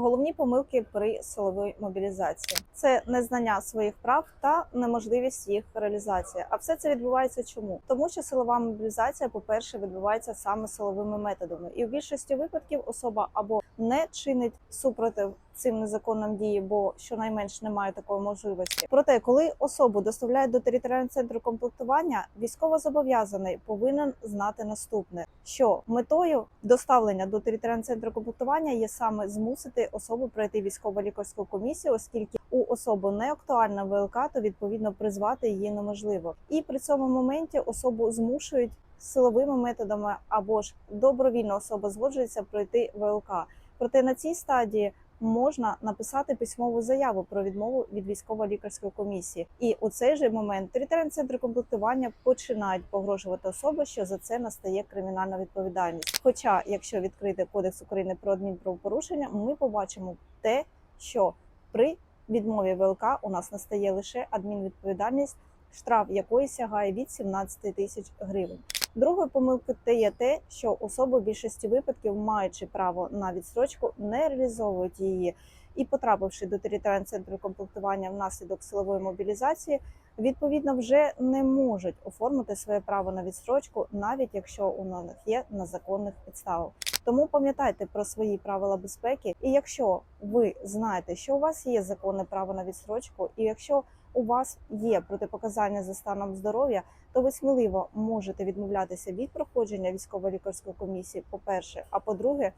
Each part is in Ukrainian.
Головні помилки при силовій мобілізації це незнання своїх прав та неможливість їх реалізації. А все це відбувається чому? Тому що силова мобілізація, по-перше, відбувається саме силовими методами, і в більшості випадків особа або не чинить супротив цим незаконним дії, бо щонайменш немає такої можливості. Проте, коли особу доставляють до територіального центру комплектування, військовозобов'язаний повинен знати наступне: що метою доставлення до територіального центру комплектування є саме змусити особу пройти військово-лікарську комісію, оскільки у особи не актуальна ВЛК, то відповідно призвати її неможливо. І при цьому моменті особу змушують силовими методами або ж добровільно особа згоджується пройти ВЛК. Проте на цій стадії можна написати письмову заяву про відмову від військово-лікарської комісії, і у цей же момент територіальні центри комплектування починають погрожувати особи, що за це настає кримінальна відповідальність. Хоча, якщо відкрити кодекс України про адмінправопорушення, ми побачимо те, що при відмові ВЛК у нас настає лише адмінвідповідальність, штраф якої сягає від 17 тисяч гривень. Другою помилкою те є те, що особи в більшості випадків, маючи право на відстрочку, не реалізовують її. І потрапивши до територіального центру комплектування внаслідок силової мобілізації, відповідно вже не можуть оформити своє право на відстрочку, навіть якщо у них є на законних підставах. Тому пам'ятайте про свої правила безпеки, і якщо ви знаєте, що у вас є законне право на відстрочку, і якщо у вас є протипоказання за станом здоров'я, то ви сміливо можете відмовлятися від проходження військово-лікарської комісії, по-перше, а по-друге,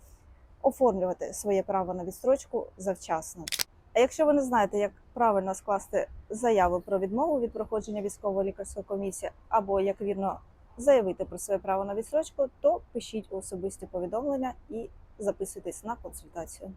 оформлювати своє право на відстрочку завчасно. А якщо ви не знаєте, як правильно скласти заяву про відмову від проходження військово-лікарської комісії, або як вірно заявити про своє право на відстрочку, то пишіть особисті повідомлення і записуйтесь на консультацію.